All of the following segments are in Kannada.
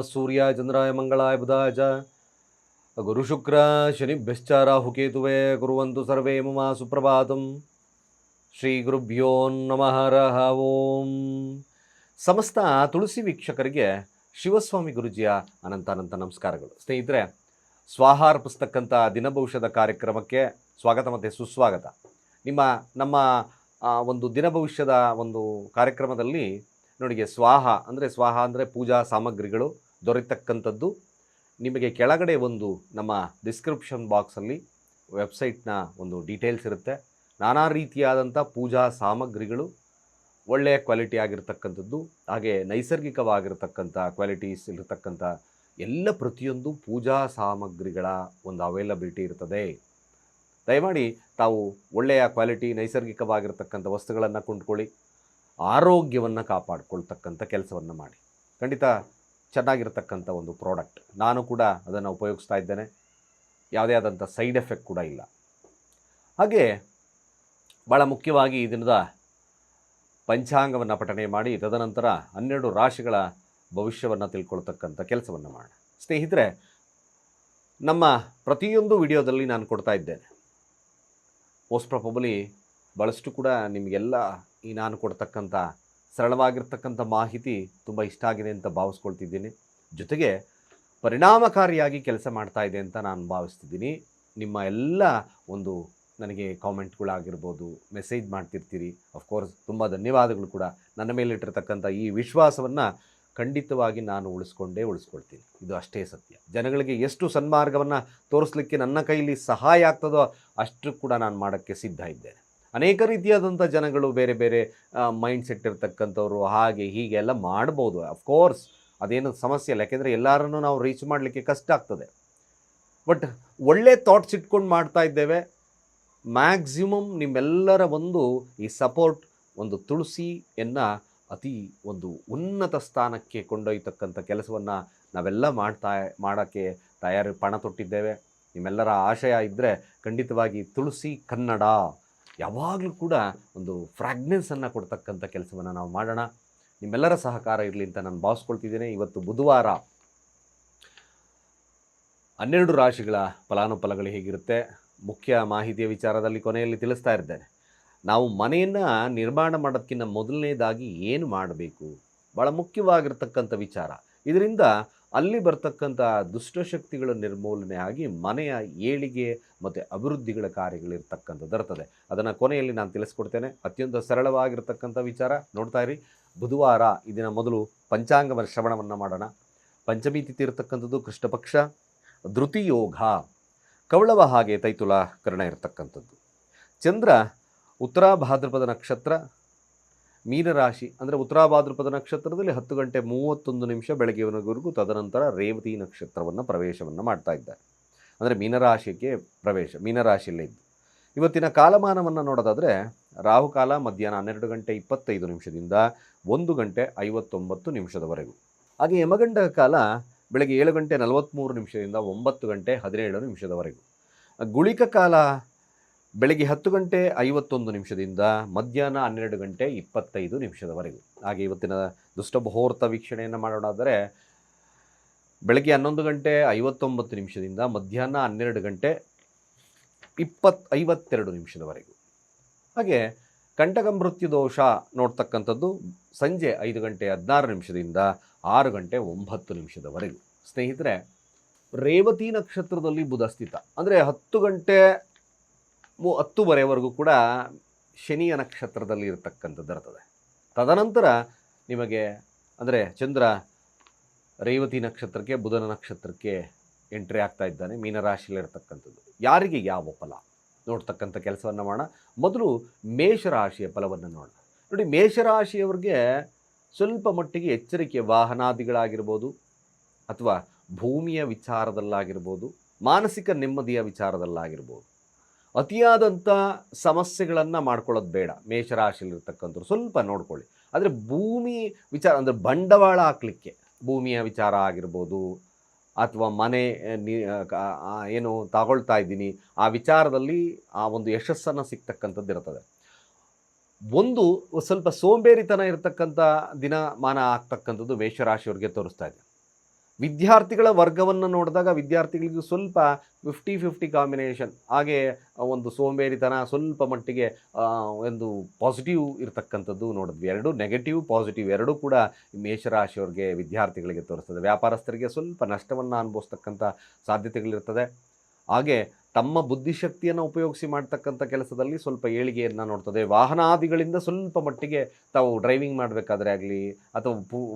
ನಮಃ ಸೂರ್ಯ ಚಂದ್ರಾಯ ಮಂಗಳಾಯ ಬುಧಾಯ ಚ. ಶುಕ್ರ ಶನಿಭ್ಯಶ್ಚ ರಾಹುಕೇತುವೆ ಕುರುವಂತು ಸರ್ವೇ ಮಮ ಸುಪ್ರಭಾತಂ. ಶ್ರೀ ಗುರುಭ್ಯೋ ನಮಃ ಹರಃ ಓಂ. ಸಮಸ್ತ ತುಳಸಿ ವೀಕ್ಷಕರಿಗೆ ಶಿವಸ್ವಾಮಿ ಗುರುಜಿಯ ಅನಂತ ಅನಂತ ನಮಸ್ಕಾರಗಳು. ಸ್ನೇಹಿತರೆ ಸ್ವಾಹಾರ ಪುಸ್ತಕಂಥ ದಿನಭವಿಷ್ಯದ ಕಾರ್ಯಕ್ರಮಕ್ಕೆ ಸ್ವಾಗತ ಮತ್ತು ಸುಸ್ವಾಗತ. ನಿಮ್ಮ, ನಮ್ಮ ಒಂದು ದಿನಭವಿಷ್ಯದ ಒಂದು ಕಾರ್ಯಕ್ರಮದಲ್ಲಿ ನೋಡಿಗೆ ಸ್ವಾಹ, ಅಂದರೆ ಸ್ವಾಹ ಅಂದರೆ ಪೂಜಾ ಸಾಮಗ್ರಿಗಳು ದೊರೆತಕ್ಕಂಥದ್ದು. ನಿಮಗೆ ಕೆಳಗಡೆ ಒಂದು ನಮ್ಮ ಡಿಸ್ಕ್ರಿಪ್ಷನ್ ಬಾಕ್ಸಲ್ಲಿ ವೆಬ್ಸೈಟ್ನ ಒಂದು ಡೀಟೇಲ್ಸ್ ಇರುತ್ತೆ. ನಾನಾ ರೀತಿಯಾದಂಥ ಪೂಜಾ ಸಾಮಗ್ರಿಗಳು ಒಳ್ಳೆಯ ಕ್ವಾಲಿಟಿ ಆಗಿರ್ತಕ್ಕಂಥದ್ದು. ಹಾಗೆ ನೈಸರ್ಗಿಕವಾಗಿರ್ತಕ್ಕಂಥ ಕ್ವಾಲಿಟೀಸ್ ಇರತಕ್ಕಂಥ ಎಲ್ಲ ಪ್ರತಿಯೊಂದು ಪೂಜಾ ಸಾಮಗ್ರಿಗಳ ಒಂದು ಅವೈಲಬಿಲಿಟಿ ಇರ್ತದೆ. ದಯಮಾಡಿ ತಾವು ಒಳ್ಳೆಯ ಕ್ವಾಲಿಟಿ ನೈಸರ್ಗಿಕವಾಗಿರ್ತಕ್ಕಂಥ ವಸ್ತುಗಳನ್ನು ಕೊಂಡ್ಕೊಳ್ಳಿ. ಆರೋಗ್ಯವನ್ನು ಕಾಪಾಡಿಕೊಳ್ತಕ್ಕಂಥ ಕೆಲಸವನ್ನು ಮಾಡಿ. ಖಂಡಿತ ಚೆನ್ನಾಗಿರ್ತಕ್ಕಂಥ ಒಂದು ಪ್ರಾಡಕ್ಟ್. ನಾನು ಕೂಡ ಅದನ್ನು ಉಪಯೋಗಿಸ್ತಾ ಇದ್ದೇನೆ. ಯಾವುದೇ ಆದಂಥ ಸೈಡ್ ಎಫೆಕ್ಟ್ ಕೂಡ ಇಲ್ಲ. ಹಾಗೆ ಭಾಳ ಮುಖ್ಯವಾಗಿ ಈ ದಿನದ ಪಂಚಾಂಗವನ್ನು ಪಠಣೆ ಮಾಡಿ, ತದನಂತರ ಹನ್ನೆರಡು ರಾಶಿಗಳ ಭವಿಷ್ಯವನ್ನು ತಿಳ್ಕೊಳ್ತಕ್ಕಂಥ ಕೆಲಸವನ್ನು ಮಾಡೋಣ. ಸ್ನೇಹಿತರೆ, ನಮ್ಮ ಪ್ರತಿಯೊಂದು ವಿಡಿಯೋದಲ್ಲಿ ನಾನು ಕೊಡ್ತಾ ಇದ್ದೇನೆ. ಮೋಸ್ಟ್ ಪ್ರಾಬಬಲಿ ಭಾಳಷ್ಟು ಕೂಡ ನಿಮಗೆಲ್ಲ ಈ ನಾನು ಕೊಡ್ತಕ್ಕಂಥ ಸರಳವಾಗಿರ್ತಕ್ಕಂಥ ಮಾಹಿತಿ ತುಂಬ ಇಷ್ಟ ಆಗಿದೆ ಅಂತ ಭಾವಿಸ್ಕೊಳ್ತಿದ್ದೀನಿ. ಜೊತೆಗೆ ಪರಿಣಾಮಕಾರಿಯಾಗಿ ಕೆಲಸ ಮಾಡ್ತಾ ಇದೆ ಅಂತ ನಾನು ಭಾವಿಸ್ತಿದ್ದೀನಿ. ನಿಮ್ಮ ಎಲ್ಲ ಒಂದು ನನಗೆ ಕಾಮೆಂಟ್ಗಳಾಗಿರ್ಬೋದು, ಮೆಸೇಜ್ ಮಾಡ್ತಿರ್ತೀರಿ. ಅಫ್ಕೋರ್ಸ್ ತುಂಬ ಧನ್ಯವಾದಗಳು ಕೂಡ. ನನ್ನ ಮೇಲಿಟ್ಟಿರ್ತಕ್ಕಂಥ ಈ ವಿಶ್ವಾಸವನ್ನು ಖಂಡಿತವಾಗಿ ನಾನು ಉಳಿಸ್ಕೊಂಡೇ ಉಳಿಸ್ಕೊಳ್ತೀನಿ. ಇದು ಅಷ್ಟೇ ಸತ್ಯ. ಜನಗಳಿಗೆ ಎಷ್ಟು ಸನ್ಮಾರ್ಗವನ್ನು ತೋರಿಸ್ಲಿಕ್ಕೆ ನನ್ನ ಕೈಲಿ ಸಹಾಯ ಆಗ್ತದೋ ಅಷ್ಟು ಕೂಡ ನಾನು ಮಾಡೋಕ್ಕೆ ಸಿದ್ಧ ಇದ್ದೇನೆ. ಅನೇಕ ರೀತಿಯಾದಂಥ ಜನಗಳು ಬೇರೆ ಬೇರೆ ಮೈಂಡ್ ಸೆಟ್ ಇರ್ತಕ್ಕಂಥವ್ರು, ಹಾಗೆ ಹೀಗೆ ಎಲ್ಲ ಮಾಡ್ಬೋದು. ಅಫ್ಕೋರ್ಸ್ ಅದೇನು ಸಮಸ್ಯೆ ಇಲ್ಲ. ಯಾಕೆಂದರೆ ಎಲ್ಲರನ್ನೂ ನಾವು ರೀಚ್ ಮಾಡಲಿಕ್ಕೆ ಕಷ್ಟ ಆಗ್ತದೆ. ಬಟ್ ಒಳ್ಳೆ ಥಾಟ್ಸ್ ಇಟ್ಕೊಂಡು ಮಾಡ್ತಾ ಇದ್ದೇವೆ. ಮ್ಯಾಕ್ಸಿಮಮ್ ನಿಮ್ಮೆಲ್ಲರ ಒಂದು ಈ ಸಪೋರ್ಟ್ ಒಂದು ತುಳಸಿಯನ್ನು ಅತಿ ಒಂದು ಉನ್ನತ ಸ್ಥಾನಕ್ಕೆ ಕೊಂಡೊಯ್ತಕ್ಕಂಥ ಕೆಲಸವನ್ನು ನಾವೆಲ್ಲ ಮಾಡ್ತಾ, ಮಾಡೋಕ್ಕೆ ತಯಾರಿ, ಪಣ ತೊಟ್ಟಿದ್ದೇವೆ. ನಿಮ್ಮೆಲ್ಲರ ಆಶಯ ಇದ್ದರೆ ಖಂಡಿತವಾಗಿ ತುಳಸಿ ಕನ್ನಡ. ಯಾವಾಗಲೂ ಕೂಡ ಒಂದು ಫ್ರಾಗ್ನೆನ್ಸನ್ನು ಕೊಡ್ತಕ್ಕಂಥ ಕೆಲಸವನ್ನು ನಾವು ಮಾಡೋಣ. ನಿಮ್ಮೆಲ್ಲರ ಸಹಕಾರ ಇರಲಿ ಅಂತ ನಾನು ಭಾವಿಸ್ಕೊಳ್ತಿದ್ದೇನೆ. ಇವತ್ತು ಬುಧವಾರ ಹನ್ನೆರಡು ರಾಶಿಗಳ ಫಲಾನುಫಲಗಳು ಹೇಗಿರುತ್ತೆ? ಮುಖ್ಯ ಮಾಹಿತಿಯ ವಿಚಾರದಲ್ಲಿ ಕೊನೆಯಲ್ಲಿ ತಿಳಿಸ್ತಾ ಇದ್ದೇನೆ ನಾವು ಮನೆಯನ್ನು ನಿರ್ಮಾಣ ಮಾಡೋದಕ್ಕಿಂತ ಮೊದಲನೇದಾಗಿ ಏನು ಮಾಡಬೇಕು? ಭಾಳ ಮುಖ್ಯವಾಗಿರ್ತಕ್ಕಂಥ ವಿಚಾರ. ಇದರಿಂದ ಅಲ್ಲಿ ಬರ್ತಕ್ಕಂಥ ದುಷ್ಟಶಕ್ತಿಗಳ ನಿರ್ಮೂಲನೆ ಆಗಿ ಮನೆಯ ಏಳಿಗೆ ಮತ್ತು ಅಭಿವೃದ್ಧಿಗಳ ಕಾರ್ಯಗಳಿರ್ತಕ್ಕಂಥದ್ದು ಇರ್ತದೆ. ಅದನ್ನು ಕೊನೆಯಲ್ಲಿ ನಾನು ತಿಳಿಸ್ಕೊಡ್ತೇನೆ. ಅತ್ಯಂತ ಸರಳವಾಗಿರ್ತಕ್ಕಂಥ ವಿಚಾರ. ನೋಡ್ತಾ ಇರಿ. ಬುಧವಾರ ದಿನ ಮೊದಲು ಪಂಚಾಂಗ ಶ್ರವಣವನ್ನು ಮಾಡೋಣ. ಪಂಚಮಿ ತಿಥಿ ಇರತಕ್ಕಂಥದ್ದು ಕೃಷ್ಣಪಕ್ಷ, ಧೃತಿಯೋಗ ಕವಳವ ಹಾಗೆ ತೈತುಲ ಕರ್ಣ ಇರತಕ್ಕಂಥದ್ದು. ಚಂದ್ರ ಉತ್ತರ ಭಾದ್ರಪದ ನಕ್ಷತ್ರ ಮೀನರಾಶಿ ಅಂದರೆ ಉತ್ತರಾಭಾದ್ರಪದ ನಕ್ಷತ್ರದಲ್ಲಿ ಹತ್ತು ಗಂಟೆ ಮೂವತ್ತೊಂದು ನಿಮಿಷ ಬೆಳಗ್ಗೆವರೆಗೂ ತದನಂತರ ರೇವತಿ ನಕ್ಷತ್ರವನ್ನು ಪ್ರವೇಶವನ್ನು ಮಾಡ್ತಾ ಇದ್ದಾರೆ. ಅಂದರೆ ಮೀನರಾಶಿಗೆ ಪ್ರವೇಶ, ಮೀನರಾಶಿಯಲ್ಲೇ ಇದ್ದು. ಇವತ್ತಿನ ಕಾಲಮಾನವನ್ನು ನೋಡೋದಾದರೆ ರಾಹುಕಾಲ ಮಧ್ಯಾಹ್ನ ಹನ್ನೆರಡು ಗಂಟೆ ಇಪ್ಪತ್ತೈದು ನಿಮಿಷದಿಂದ ಒಂದು ಗಂಟೆ ಐವತ್ತೊಂಬತ್ತು ನಿಮಿಷದವರೆಗೂ. ಹಾಗೆ ಯಮಗಂಡ ಕಾಲ ಬೆಳಗ್ಗೆ ಏಳು ಗಂಟೆ ನಲವತ್ತ್ಮೂರು ನಿಮಿಷದಿಂದ ಒಂಬತ್ತು ಗಂಟೆ ಹದಿನೇಳು ನಿಮಿಷದವರೆಗೂ. ಗುಳಿಕ ಕಾಲ ಬೆಳಗ್ಗೆ ಹತ್ತು ಗಂಟೆ ಐವತ್ತೊಂದು ನಿಮಿಷದಿಂದ ಮಧ್ಯಾಹ್ನ ಹನ್ನೆರಡು ಗಂಟೆ ಇಪ್ಪತ್ತೈದು ನಿಮಿಷದವರೆಗೂ. ಹಾಗೆ ಇವತ್ತಿನ ದುಷ್ಟಮುಹೂರ್ತ ವೀಕ್ಷಣೆಯನ್ನು ಮಾಡೋಣಾದರೆ ಬೆಳಗ್ಗೆ ಹನ್ನೊಂದು ಗಂಟೆ ಐವತ್ತೊಂಬತ್ತು ನಿಮಿಷದಿಂದ ಮಧ್ಯಾಹ್ನ ಹನ್ನೆರಡು ಗಂಟೆ ಇಪ್ಪತ್ತು ಐವತ್ತೆರಡು ನಿಮಿಷದವರೆಗೂ. ಹಾಗೆ ಕಂಟಕ ಮೃತ್ಯು ದೋಷ ನೋಡ್ತಕ್ಕಂಥದ್ದು ಸಂಜೆ ಐದು ಗಂಟೆ ಹದಿನಾರು ನಿಮಿಷದಿಂದ ಆರು ಗಂಟೆ ಒಂಬತ್ತು ನಿಮಿಷದವರೆಗೂ. ಸ್ನೇಹಿತರೆ, ರೇವತಿ ನಕ್ಷತ್ರದಲ್ಲಿ ಬುಧ ಸ್ಥಿತ. ಅಂದರೆ ಹತ್ತು ಗಂಟೆ ಮು ಹತ್ತುವರೆವರೆಗೂ ಕೂಡ ಶನಿಯ ನಕ್ಷತ್ರದಲ್ಲಿ ಇರತಕ್ಕಂಥದ್ದು ಇರ್ತದೆ. ತದನಂತರ ನಿಮಗೆ ಅಂದರೆ ಚಂದ್ರ ರೇವತಿ ನಕ್ಷತ್ರಕ್ಕೆ, ಬುಧನ ನಕ್ಷತ್ರಕ್ಕೆ ಎಂಟ್ರಿ ಆಗ್ತಾ ಇದ್ದಾನೆ. ಮೀನರಾಶಿಯಲ್ಲಿರ್ತಕ್ಕಂಥದ್ದು ಯಾರಿಗೆ ಯಾವ ಫಲ? ನೋಡ್ತಕ್ಕಂಥ ಕೆಲಸವನ್ನು ಮಾಡೋಣ. ಮೊದಲು ಮೇಷರಾಶಿಯ ಫಲವನ್ನು ನೋಡೋಣ. ನೋಡಿ, ಮೇಷರಾಶಿಯವ್ರಿಗೆ ಸ್ವಲ್ಪ ಮಟ್ಟಿಗೆ ಎಚ್ಚರಿಕೆ ವಾಹನಾದಿಗಳಾಗಿರ್ಬೋದು, ಅಥವಾ ಭೂಮಿಯ ವಿಚಾರದಲ್ಲಾಗಿರ್ಬೋದು, ಮಾನಸಿಕ ನೆಮ್ಮದಿಯ ವಿಚಾರದಲ್ಲಾಗಿರ್ಬೋದು. ಅತಿಯಾದಂಥ ಸಮಸ್ಯೆಗಳನ್ನು ಮಾಡ್ಕೊಳ್ಳೋದು ಬೇಡ. ಮೇಷರಾಶಿಯಲ್ಲಿರ್ತಕ್ಕಂಥವ್ರು ಸ್ವಲ್ಪ ನೋಡ್ಕೊಳ್ಳಿ. ಆದರೆ ಭೂಮಿ ವಿಚಾರ, ಅಂದರೆ ಬಂಡವಾಳ ಹಾಕಲಿಕ್ಕೆ, ಭೂಮಿಯ ವಿಚಾರ ಆಗಿರ್ಬೋದು, ಅಥವಾ ಮನೆ ಏನು ತಗೊಳ್ತಾ ಇದ್ದೀನಿ, ಆ ವಿಚಾರದಲ್ಲಿ ಆ ಒಂದು ಯಶಸ್ಸನ್ನು ಸಿಗ್ತಕ್ಕಂಥದ್ದು ಇರ್ತದೆ. ಒಂದು ಸ್ವಲ್ಪ ಸೋಂಬೇರಿತನ ಇರತಕ್ಕಂಥ ದಿನಮಾನ ಆಗ್ತಕ್ಕಂಥದ್ದು ಮೇಷರಾಶಿಯವ್ರಿಗೆ ತೋರಿಸ್ತಾ ಇದೆ. ವಿದ್ಯಾರ್ಥಿಗಳ ವರ್ಗವನ್ನು ನೋಡಿದಾಗ ವಿದ್ಯಾರ್ಥಿಗಳಿಗೂ ಸ್ವಲ್ಪ ಫಿಫ್ಟಿ ಫಿಫ್ಟಿ ಕಾಂಬಿನೇಷನ್ ಹಾಗೆ ಒಂದು ಸೋಂಬೇರಿತನ ಸ್ವಲ್ಪ ಮಟ್ಟಿಗೆ ಒಂದು ಪಾಸಿಟಿವ್ ಇರತಕ್ಕಂಥದ್ದು ನೋಡಿದ್ವಿ. ಎರಡು ನೆಗೆಟಿವ್ ಪಾಸಿಟಿವ್ ಎರಡೂ ಕೂಡ ಮೇಷರಾಶಿಯವ್ರಿಗೆ ವಿದ್ಯಾರ್ಥಿಗಳಿಗೆ ತೋರಿಸ್ತದೆ. ವ್ಯಾಪಾರಸ್ಥರಿಗೆ ಸ್ವಲ್ಪ ನಷ್ಟವನ್ನು ಅನುಭವಿಸ್ತಕ್ಕಂಥ ಸಾಧ್ಯತೆಗಳಿರ್ತದೆ. ಹಾಗೆ ತಮ್ಮ ಬುದ್ಧಿಶಕ್ತಿಯನ್ನು ಉಪಯೋಗಿಸಿ ಮಾಡ್ತಕ್ಕಂಥ ಕೆಲಸದಲ್ಲಿ ಸ್ವಲ್ಪ ಏಳಿಗೆಯನ್ನು ನೋಡ್ತದೆ. ವಾಹನಾದಿಗಳಿಂದ ಸ್ವಲ್ಪ ಮಟ್ಟಿಗೆ ತಾವು ಡ್ರೈವಿಂಗ್ ಮಾಡಬೇಕಾದ್ರೆ ಆಗಲಿ, ಅಥವಾ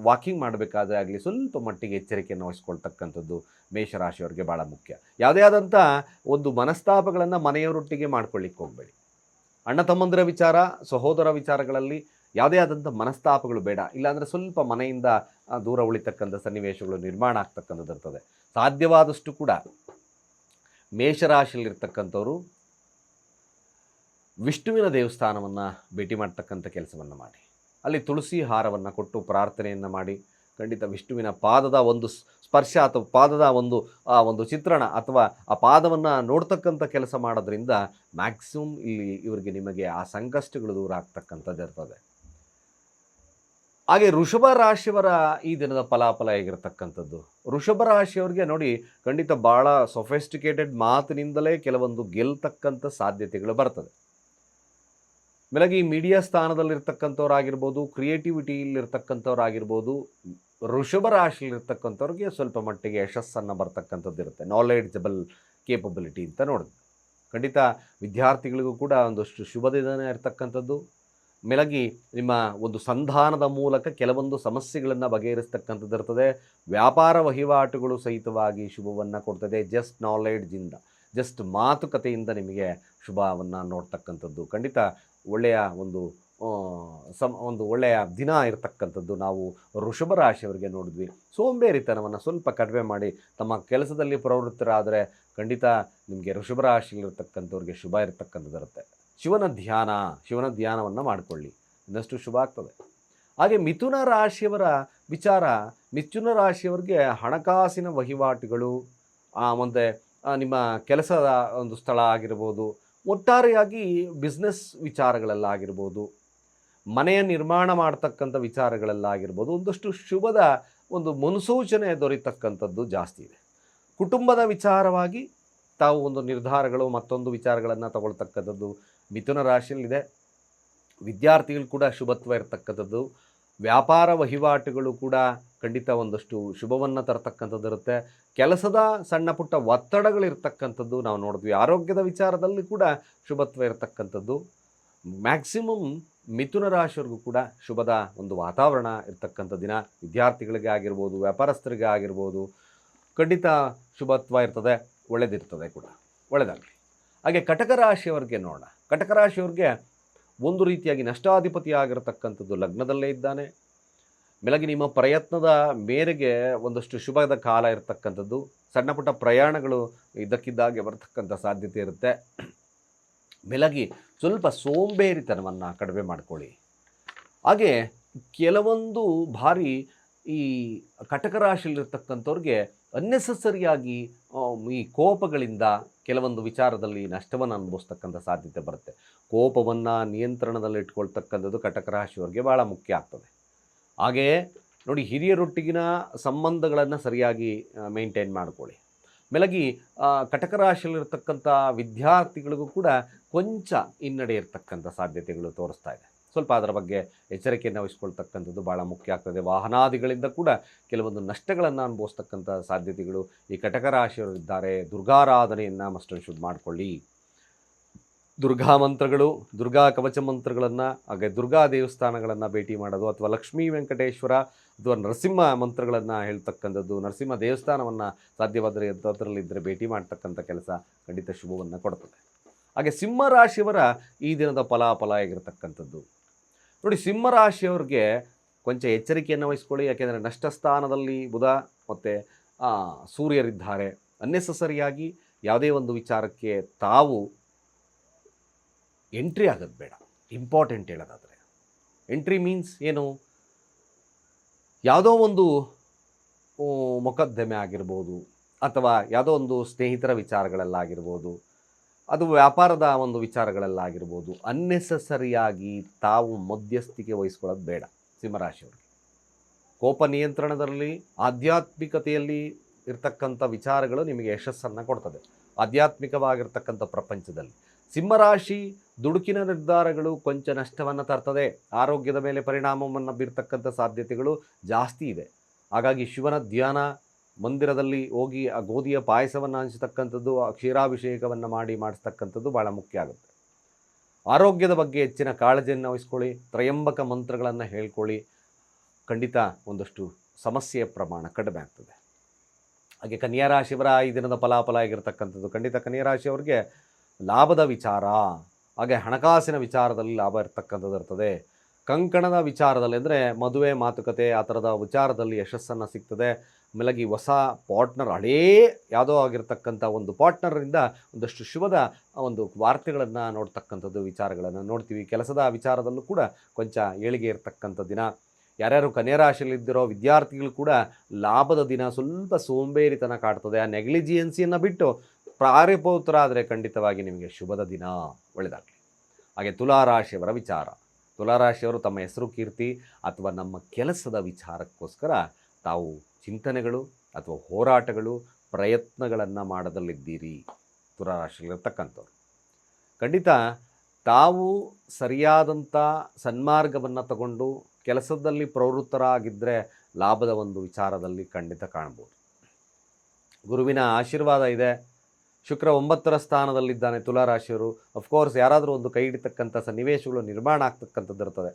ವಾಕಿಂಗ್ ಮಾಡಬೇಕಾದ್ರೆ ಆಗಲಿ ಸ್ವಲ್ಪ ಮಟ್ಟಿಗೆ ಎಚ್ಚರಿಕೆಯನ್ನು ವಹಿಸ್ಕೊಳ್ತಕ್ಕಂಥದ್ದು ಮೇಷರಾಶಿಯವರಿಗೆ ಭಾಳ ಮುಖ್ಯ. ಯಾವುದೇ ಆದಂಥ ಒಂದು ಮನಸ್ತಾಪಗಳನ್ನು ಮನೆಯವರೊಟ್ಟಿಗೆ ಮಾಡ್ಕೊಳ್ಳಿಕ್ಕೆ ಹೋಗಬೇಡಿ. ಅಣ್ಣ ತಮ್ಮಂದಿರ ವಿಚಾರ, ಸಹೋದರ ವಿಚಾರಗಳಲ್ಲಿ ಯಾವುದೇ ಆದಂಥ ಮನಸ್ತಾಪಗಳು ಬೇಡ. ಇಲ್ಲಾಂದರೆ ಸ್ವಲ್ಪ ಮನೆಯಿಂದ ದೂರ ಉಳಿತಕ್ಕಂಥ ಸನ್ನಿವೇಶಗಳು ನಿರ್ಮಾಣ ಆಗ್ತಕ್ಕಂಥದ್ದು ಇರ್ತದೆ. ಸಾಧ್ಯವಾದಷ್ಟು ಕೂಡ ಮೇಷರಾಶಿಯಲ್ಲಿರ್ತಕ್ಕಂಥವ್ರು ವಿಷ್ಣುವಿನ ದೇವಸ್ಥಾನವನ್ನು ಭೇಟಿ ಮಾಡ್ತಕ್ಕಂಥ ಕೆಲಸವನ್ನು ಮಾಡಿ. ಅಲ್ಲಿ ತುಳಸಿ ಹಾರವನ್ನು ಕೊಟ್ಟು ಪ್ರಾರ್ಥನೆಯನ್ನು ಮಾಡಿ. ಖಂಡಿತ ವಿಷ್ಣುವಿನ ಪಾದದ ಒಂದು ಸ್ಪರ್ಶ ಅಥವಾ ಪಾದದ ಒಂದು, ಆ ಒಂದು ಚಿತ್ರಣ ಅಥವಾ ಆ ಪಾದವನ್ನು ನೋಡ್ತಕ್ಕಂಥ ಕೆಲಸ ಮಾಡೋದ್ರಿಂದ ಮ್ಯಾಕ್ಸಿಮಮ್ ಇಲ್ಲಿ ಇವರಿಗೆ ನಿಮಗೆ ಆ ಸಂಕಷ್ಟಗಳು ದೂರ ಆಗ್ತಕ್ಕಂಥದ್ದು ಇರ್ತದೆ ಹಾಗೆ ಋಷಭ ರಾಶಿಯವರ ಈ ದಿನದ ಫಲಾಫಲ ಹೇಗಿರ್ತಕ್ಕಂಥದ್ದು? ಋಷಭ ರಾಶಿಯವರಿಗೆ ನೋಡಿ, ಖಂಡಿತ ಭಾಳ ಸೊಫೆಸ್ಟಿಕೇಟೆಡ್ ಮಾತಿನಿಂದಲೇ ಕೆಲವೊಂದು ಗೆಲ್ತಕ್ಕಂಥ ಸಾಧ್ಯತೆಗಳು ಬರ್ತದೆ. ಮೇಲಾಗಿ ಮೀಡಿಯಾ ಸ್ಥಾನದಲ್ಲಿರ್ತಕ್ಕಂಥವ್ರಾಗಿರ್ಬೋದು ಕ್ರಿಯೇಟಿವಿಟಿಯಲ್ಲಿರ್ತಕ್ಕಂಥವ್ರಾಗಿರ್ಬೋದು ಋಷಭ ರಾಶಿಯಲ್ಲಿರ್ತಕ್ಕಂಥವ್ರಿಗೆ ಸ್ವಲ್ಪ ಮಟ್ಟಿಗೆ ಯಶಸ್ಸನ್ನು ಬರ್ತಕ್ಕಂಥದ್ದು ಇರುತ್ತೆ. ನಾಲೆಡ್ಜಬಲ್ ಕೇಪಬಿಲಿಟಿ ಅಂತ ನೋಡಿದ್ವಿ. ಖಂಡಿತ ವಿದ್ಯಾರ್ಥಿಗಳಿಗೂ ಕೂಡ ಒಂದಷ್ಟು ಶುಭ ದಿನ ಇರ್ತಕ್ಕಂಥದ್ದು. ಮೇಲಾಗಿ ನಿಮ್ಮ ಒಂದು ಸಂಧಾನದ ಮೂಲಕ ಕೆಲವೊಂದು ಸಮಸ್ಯೆಗಳನ್ನು ಬಗೆಹರಿಸ್ತಕ್ಕಂಥದ್ದು ಇರ್ತದೆ. ವ್ಯಾಪಾರ ವಹಿವಾಟುಗಳು ಸಹಿತವಾಗಿ ಶುಭವನ್ನು ಕೊಡ್ತದೆ. ಜಸ್ಟ್ ನಾಲೆಡ್ಜಿಂದ ಜಸ್ಟ್ ಮಾತುಕತೆಯಿಂದ ನಿಮಗೆ ಶುಭವನ್ನು ನೋಡ್ತಕ್ಕಂಥದ್ದು. ಖಂಡಿತ ಒಳ್ಳೆಯ ಒಂದು ಸಮ, ಒಂದು ಒಳ್ಳೆಯ ದಿನ ಇರತಕ್ಕಂಥದ್ದು ನಾವು ಋಷಭ ರಾಶಿಯವರಿಗೆ ನೋಡಿದ್ವಿ. ಸೋಂಬೇರಿತನವನ್ನು ಸ್ವಲ್ಪ ಕಡಿಮೆ ಮಾಡಿ, ತಮ್ಮ ಕೆಲಸದಲ್ಲಿ ಪ್ರವೃತ್ತರಾದರೆ ಖಂಡಿತ ನಿಮಗೆ ಋಷಭ ರಾಶಿಯಲ್ಲಿರ್ತಕ್ಕಂಥವ್ರಿಗೆ ಶುಭ ಇರತಕ್ಕಂಥದ್ದು ಇರುತ್ತೆ ಶಿವನ ಧ್ಯಾನ, ಶಿವನ ಧ್ಯಾನವನ್ನು ಮಾಡಿಕೊಳ್ಳಿ. ಇನ್ನಷ್ಟು ಶುಭ ಆಗ್ತದೆ. ಹಾಗೆ ಮಿಥುನ ರಾಶಿಯವರ ವಿಚಾರ, ಮಿಥುನ ರಾಶಿಯವರಿಗೆ ಹಣಕಾಸಿನ ವಹಿವಾಟುಗಳು ಮುಂದೆ ನಿಮ್ಮ ಕೆಲಸದ ಒಂದು ಸ್ಥಳ ಆಗಿರ್ಬೋದು, ಒಟ್ಟಾರೆಯಾಗಿ ಬಿಸ್ನೆಸ್ ವಿಚಾರಗಳಲ್ಲಾಗಿರ್ಬೋದು, ಮನೆಯ ನಿರ್ಮಾಣ ಮಾಡ್ತಕ್ಕಂಥ ವಿಚಾರಗಳಲ್ಲಾಗಿರ್ಬೋದು, ಒಂದಷ್ಟು ಶುಭದ ಒಂದು ಮುನ್ಸೂಚನೆ ದೊರೀತಕ್ಕಂಥದ್ದು ಜಾಸ್ತಿ ಇದೆ. ಕುಟುಂಬದ ವಿಚಾರವಾಗಿ ತಾವು ಒಂದು ನಿರ್ಧಾರಗಳು ಮತ್ತೊಂದು ವಿಚಾರಗಳನ್ನು ತಗೊಳ್ತಕ್ಕಂಥದ್ದು ಮಿಥುನ ರಾಶಿಯಲ್ಲಿದೆ. ವಿದ್ಯಾರ್ಥಿಗಳು ಕೂಡ ಶುಭತ್ವ ಇರತಕ್ಕಂಥದ್ದು. ವ್ಯಾಪಾರ ವಹಿವಾಟುಗಳು ಕೂಡ ಖಂಡಿತ ಒಂದಷ್ಟು ಶುಭವನ್ನು ತರತಕ್ಕಂಥದ್ದು ಇರುತ್ತೆ. ಕೆಲಸದ ಸಣ್ಣ ಪುಟ್ಟ ಒತ್ತಡಗಳಿರ್ತಕ್ಕಂಥದ್ದು ನಾವು ನೋಡಿದ್ವಿ. ಆರೋಗ್ಯದ ವಿಚಾರದಲ್ಲಿ ಕೂಡ ಶುಭತ್ವ ಇರತಕ್ಕಂಥದ್ದು. ಮ್ಯಾಕ್ಸಿಮಮ್ ಮಿಥುನ ರಾಶಿಯವ್ರಿಗೂ ಕೂಡ ಶುಭದ ಒಂದು ವಾತಾವರಣ ಇರ್ತಕ್ಕಂಥ ದಿನ. ವಿದ್ಯಾರ್ಥಿಗಳಿಗೆ ಆಗಿರ್ಬೋದು, ವ್ಯಾಪಾರಸ್ಥರಿಗೆ ಆಗಿರ್ಬೋದು, ಖಂಡಿತ ಶುಭತ್ವ ಇರ್ತದೆ. ಒಳ್ಳೆದಿರ್ತದೆ ಕೂಡ. ಒಳ್ಳೆಯದಾಗಲಿ ಹಾಗೆ ಕಟಕ ರಾಶಿಯವರಿಗೆ ನೋಡೋಣ. ಕಟಕ ರಾಶಿಯವ್ರಿಗೆ ಒಂದು ರೀತಿಯಾಗಿ ನಷ್ಟಾಧಿಪತಿ ಆಗಿರತಕ್ಕಂಥದ್ದು ಲಗ್ನದಲ್ಲೇ ಇದ್ದಾನೆ. ಮೇಲಾಗಿ ನಿಮ್ಮ ಪ್ರಯತ್ನದ ಮೇರೆಗೆ ಒಂದಷ್ಟು ಶುಭದ ಕಾಲ ಇರತಕ್ಕಂಥದ್ದು. ಸಣ್ಣ ಪುಟ್ಟ ಪ್ರಯಾಣಗಳು ಇದ್ದಕ್ಕಿದ್ದಾಗೆ ಬರತಕ್ಕಂಥ ಸಾಧ್ಯತೆ ಇರುತ್ತೆ. ಮೇಲಾಗಿ ಸ್ವಲ್ಪ ಸೋಂಬೇರಿತನವನ್ನು ಕಡಿಮೆ ಮಾಡಿಕೊಳ್ಳಿ. ಹಾಗೆ ಕೆಲವೊಂದು ಬಾರಿ ಈ ಕಟಕ ರಾಶಿಯಲ್ಲಿರ್ತಕ್ಕಂಥವ್ರಿಗೆ ಅನ್ನೆಸಸರಿಯಾಗಿ ಈ ಕೋಪಗಳಿಂದ ಕೆಲವೊಂದು ವಿಚಾರದಲ್ಲಿ ನಷ್ಟವನ್ನು ಅನುಭವಿಸ್ತಕ್ಕಂಥ ಸಾಧ್ಯತೆ ಬರುತ್ತೆ. ಕೋಪವನ್ನು ನಿಯಂತ್ರಣದಲ್ಲಿ ಇಟ್ಕೊಳ್ತಕ್ಕಂಥದ್ದು ಕಟಕ ರಾಶಿಯವರಿಗೆ ಭಾಳ ಮುಖ್ಯ ಆಗ್ತದೆ. ಹಾಗೆಯೇ ನೋಡಿ ಹಿರಿಯರೊಟ್ಟಿಗಿನ ಸಂಬಂಧಗಳನ್ನು ಸರಿಯಾಗಿ ಮೇಂಟೈನ್ ಮಾಡ್ಕೊಳ್ಳಿ. ಮೇಲಾಗಿ ಕಟಕ ರಾಶಿಯಲ್ಲಿರ್ತಕ್ಕಂಥ ವಿದ್ಯಾರ್ಥಿಗಳಿಗೂ ಕೂಡ ಕೊಂಚ ಹಿನ್ನಡೆ ಇರತಕ್ಕಂಥ ಸಾಧ್ಯತೆಗಳು ತೋರಿಸ್ತಾ ಇದೆ. ಸ್ವಲ್ಪ ಅದರ ಬಗ್ಗೆ ಎಚ್ಚರಿಕೆಯನ್ನು ವಹಿಸ್ಕೊಳ್ತಕ್ಕಂಥದ್ದು ಭಾಳ ಮುಖ್ಯ ಆಗ್ತದೆ. ವಾಹನಾದಿಗಳಿಂದ ಕೂಡ ಕೆಲವೊಂದು ನಷ್ಟಗಳನ್ನು ಅನುಭವಿಸ್ತಕ್ಕಂಥ ಸಾಧ್ಯತೆಗಳು ಈ ಕಟಕ ರಾಶಿಯವರು ಇದ್ದಾರೆ ದುರ್ಗಾರಾಧನೆಯನ್ನು ಮಸ್ಟ್ ಶುದ್ಧ ಮಾಡಿಕೊಳ್ಳಿ. ದುರ್ಗಾ ಮಂತ್ರಗಳು, ದುರ್ಗಾ ಕವಚ ಮಂತ್ರಗಳನ್ನು, ಹಾಗೆ ದುರ್ಗಾ ದೇವಸ್ಥಾನಗಳನ್ನು ಭೇಟಿ ಮಾಡೋದು ಅಥವಾ ಲಕ್ಷ್ಮೀ ವೆಂಕಟೇಶ್ವರ ಅಥವಾ ನರಸಿಂಹ ಮಂತ್ರಗಳನ್ನು ಹೇಳ್ತಕ್ಕಂಥದ್ದು, ನರಸಿಂಹ ದೇವಸ್ಥಾನವನ್ನು ಸಾಧ್ಯವಾದರೆ ಅದರಲ್ಲಿದ್ದರೆ ಭೇಟಿ ಮಾಡ್ತಕ್ಕಂಥ ಕೆಲಸ ಖಂಡಿತ ಶುಭವನ್ನು ಕೊಡ್ತದೆ. ಹಾಗೆ ಸಿಂಹ ರಾಶಿಯವರ ಈ ದಿನದ ಫಲಾಫಲ ಆಗಿರತಕ್ಕಂಥದ್ದು. ನೋಡಿ ಸಿಂಹರಾಶಿಯವ್ರಿಗೆ ಕೊಂಚ ಎಚ್ಚರಿಕೆಯನ್ನು ವಹಿಸ್ಕೊಳ್ಳಿ. ಯಾಕೆಂದರೆ ನಷ್ಟ ಸ್ಥಾನದಲ್ಲಿ ಬುಧ ಮತ್ತು ಸೂರ್ಯರಿದ್ದಾರೆ. ಅನ್ನೆಸಸರಿಯಾಗಿ ಯಾವುದೇ ಒಂದು ವಿಚಾರಕ್ಕೆ ತಾವು ಎಂಟ್ರಿ ಆಗೋದು ಬೇಡ. ಇಂಪಾರ್ಟೆಂಟ್ ಹೇಳೋದಾದರೆ. ಎಂಟ್ರಿ ಮೀನ್ಸ್ ಏನು? ಯಾವುದೋ ಒಂದು ಮೊಕದ್ದಮೆ ಆಗಿರ್ಬೋದು, ಅಥವಾ ಯಾವುದೋ ಒಂದು ಸ್ನೇಹಿತರ ವಿಚಾರಗಳಲ್ಲಾಗಿರ್ಬೋದು ಅದು ವ್ಯಾಪಾರದ ಒಂದು ವಿಚಾರಗಳಲ್ಲಾಗಿರ್ಬೋದು. ಅನ್ನೆಸಸರಿಯಾಗಿ ತಾವು ಮಧ್ಯಸ್ಥಿಕೆ ವಹಿಸ್ಕೊಳ್ಳೋದು ಬೇಡ ಸಿಂಹರಾಶಿಯವರು ಕೋಪ ನಿಯಂತ್ರಣದಲ್ಲಿ ಆಧ್ಯಾತ್ಮಿಕತೆಯಲ್ಲಿ ಇರ್ತಕ್ಕಂಥ ವಿಚಾರಗಳು ನಿಮಗೆ ಯಶಸ್ಸನ್ನು ಕೊಡ್ತದೆ. ಆಧ್ಯಾತ್ಮಿಕವಾಗಿರ್ತಕ್ಕಂಥ ಪ್ರಪಂಚದಲ್ಲಿ. ಸಿಂಹರಾಶಿ ದುಡುಕಿನ ನಿರ್ಧಾರಗಳು ಕೊಂಚ ನಷ್ಟವನ್ನು ತರ್ತದೆ. ಆರೋಗ್ಯದ ಮೇಲೆ ಪರಿಣಾಮವನ್ನು ಬೀರ್ತಕ್ಕಂಥ ಸಾಧ್ಯತೆಗಳು ಜಾಸ್ತಿ ಇದೆ. ಹಾಗಾಗಿ ಶಿವನ ಧ್ಯಾನ ಮಂದಿರದಲ್ಲಿ ಹೋಗಿ ಆ ಗೋಧಿಯ ಪಾಯಸವನ್ನು ಹಂಚತಕ್ಕಂಥದ್ದು, ಆ ಕ್ಷೀರಾಭಿಷೇಕವನ್ನು ಮಾಡಿ ಮಾಡಿಸ್ತಕ್ಕಂಥದ್ದು ಭಾಳ ಮುಖ್ಯ ಆಗುತ್ತೆ. ಆರೋಗ್ಯದ ಬಗ್ಗೆ ಹೆಚ್ಚಿನ ಕಾಳಜಿಯನ್ನು ವಹಿಸ್ಕೊಳ್ಳಿ, ತ್ರಯಂಬಕ ಮಂತ್ರಗಳನ್ನು ಹೇಳ್ಕೊಳ್ಳಿ. ಖಂಡಿತ ಒಂದಷ್ಟು ಸಮಸ್ಯೆಯ ಪ್ರಮಾಣ ಕಡಿಮೆ ಆಗ್ತದೆ. ಹಾಗೆ ಕನ್ಯಾ ರಾಶಿಯವರ ಈ ದಿನದ ಫಲಾಫಲ ಆಗಿರತಕ್ಕಂಥದ್ದು ಖಂಡಿತ ಕನ್ಯಾ ರಾಶಿಯವರಿಗೆ ಲಾಭದ ವಿಚಾರ, ಹಾಗೆ ಹಣಕಾಸಿನ ವಿಚಾರದಲ್ಲಿ ಲಾಭ ಇರ್ತಕ್ಕಂಥದ್ದು ಇರ್ತದೆ. ಕಂಕಣದ ವಿಚಾರದಲ್ಲಿ ಅಂದರೆ ಮದುವೆ, ಮಾತುಕತೆ ಆ ಥರದ ವಿಚಾರದಲ್ಲಿ ಯಶಸ್ಸನ್ನು ಸಿಗ್ತದೆ. ಆಮೇಲಾಗಿ ಹೊಸ ಪಾರ್ಟ್ನರ್, ಹಳೇ ಯಾವುದೋ ಆಗಿರ್ತಕ್ಕಂಥ ಒಂದು ಪಾರ್ಟ್ನರಿಂದ ಒಂದಷ್ಟು ಶುಭದ ಒಂದು ವಾರ್ತೆಗಳನ್ನು ನೋಡ್ತಕ್ಕಂಥದ್ದು, ವಿಚಾರಗಳನ್ನು ನೋಡ್ತೀವಿ. ಕೆಲಸದ ವಿಚಾರದಲ್ಲೂ ಕೂಡ ಕೊಂಚ ಏಳಿಗೆ ಇರತಕ್ಕಂಥ ದಿನ. ಯಾರ್ಯಾರು ಕನ್ಯಾ ರಾಶಿಯಲ್ಲಿದ್ದಿರೋ ವಿದ್ಯಾರ್ಥಿಗಳು ಕೂಡ ಲಾಭದ ದಿನ ಸ್ವಲ್ಪ ಸೋಂಬೇರಿತನ ಕಾಡ್ತದೆ. ಆ ನೆಗ್ಲಿಜಿಯನ್ಸಿಯನ್ನು ಬಿಟ್ಟು ಪ್ರಾರಿಪೌತ್ರರಾದರೆ ಖಂಡಿತವಾಗಿ ನಿಮಗೆ ಶುಭದ ದಿನ ಒಳ್ಳೆಯದಾಗಲಿ ಹಾಗೆ ತುಲಾರಾಶಿಯವರ ವಿಚಾರ. ತುಲಾರಾಶಿಯವರು ತಮ್ಮ ಹೆಸರು ಕೀರ್ತಿ ಅಥವಾ ನಮ್ಮ ಕೆಲಸದ ವಿಚಾರಕ್ಕೋಸ್ಕರ ತಾವು ಚಿಂತನೆಗಳು ಅಥವಾ ಹೋರಾಟಗಳು ಪ್ರಯತ್ನಗಳನ್ನು ಮಾಡದಲ್ಲಿದ್ದೀರಿ ತುಲಾರಾಶಿಯಲ್ಲಿರ್ತಕ್ಕಂಥವ್ರು ಖಂಡಿತ ತಾವು ಸರಿಯಾದಂಥ ಸನ್ಮಾರ್ಗವನ್ನು ತಗೊಂಡು ಕೆಲಸದಲ್ಲಿ ಪ್ರವೃತ್ತರಾಗಿದ್ದರೆ ಲಾಭದ ಒಂದು ವಿಚಾರದಲ್ಲಿ ಖಂಡಿತ ಕಾಣ್ಬೋದು. ಗುರುವಿನ ಆಶೀರ್ವಾದ ಇದೆ. ಶುಕ್ರ ಒಂಬತ್ತರ ಸ್ಥಾನದಲ್ಲಿದ್ದಾನೆ ತುಲಾರಾಶಿಯವರು. ಅಫ್ಕೋರ್ಸ್ ಯಾರಾದರೂ ಒಂದು ಕೈ ಹಿಡಿತಕ್ಕಂಥ ಸನ್ನಿವೇಶಗಳು ನಿರ್ಮಾಣ ಆಗ್ತಕ್ಕಂಥದ್ದು ಇರ್ತದೆ.